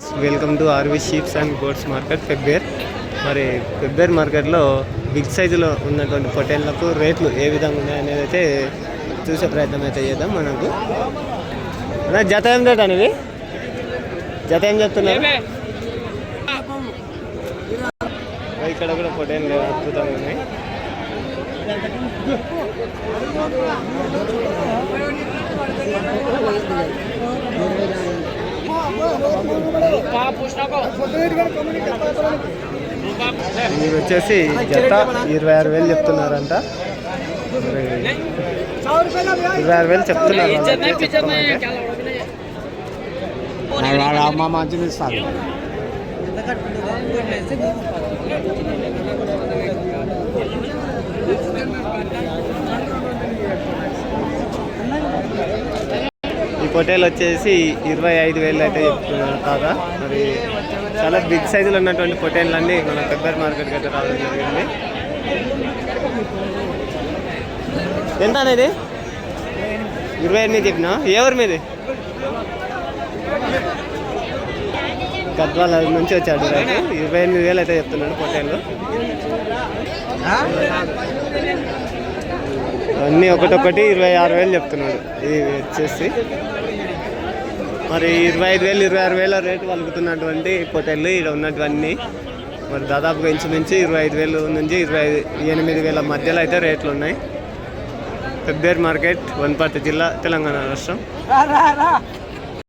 Welcome to R V sheeps and goats market ఫెబ్బేర్ మరి ఫెబ్బేర్ మార్కెట్లో బిగ్ సైజులో ఉన్నటువంటి పొటేళ్ళకు రేట్లు ఏ విధంగా ఉన్నాయనేది అయితే చూసే ప్రయత్నం అయితే చేద్దాం మనకు. అన్నా, జత ఏం రేట్ అనేది? జత ఏం చెప్తున్నారు? ఇక్కడ కూడా పొటేళ్ళు అద్భుతంగా ఉన్నాయి. ఇవి వచ్చేసి జత ఇరవై ఆరు వేలు చెప్తున్నారంట. ఇరవై ఆరు వేలు చెప్తున్నారు అమ్మ మంచిది ఇస్తాను పొటేలు వచ్చేసి ఇరవై ఐదు వేలు అయితే చెప్తున్నారు కాదా మరి చాలా బిగ్ సైజులో ఉన్నటువంటి పొటేళ్ళు అన్నీ మన పెబ్బర్ మార్కెట్కి అయితే రావడం జరిగింది. ఎంత అనేది? ఇరవై ఎనిమిది చెప్పినా? ఎవరి మీది? గద్వాల నుంచి వచ్చాడు రైతు ఇరవై ఎనిమిది వేలు అయితే చెప్తున్నాడు పొటేళ్ళు. అన్నీ ఒకటొకటి ఇరవై ఆరు వేలు చెప్తున్నాడు. ఇది వచ్చేసి మరి ఇరవై ఐదు వేలు ఇరవై ఆరు వేల రేటు పలుకుతున్నటువంటి పొటేళ్ళు ఇక్కడ ఉన్నటువంటి మరి దాదాపుగా ఇంచుమించు ఇరవై ఐదు వేలు నుంచి ఇరవై ఎనిమిది వేల మధ్యలో అయితే రేట్లు ఉన్నాయి. ఫిబ్రవరి మార్కెట్ వనపర్తి జిల్లా తెలంగాణ రాష్ట్రం.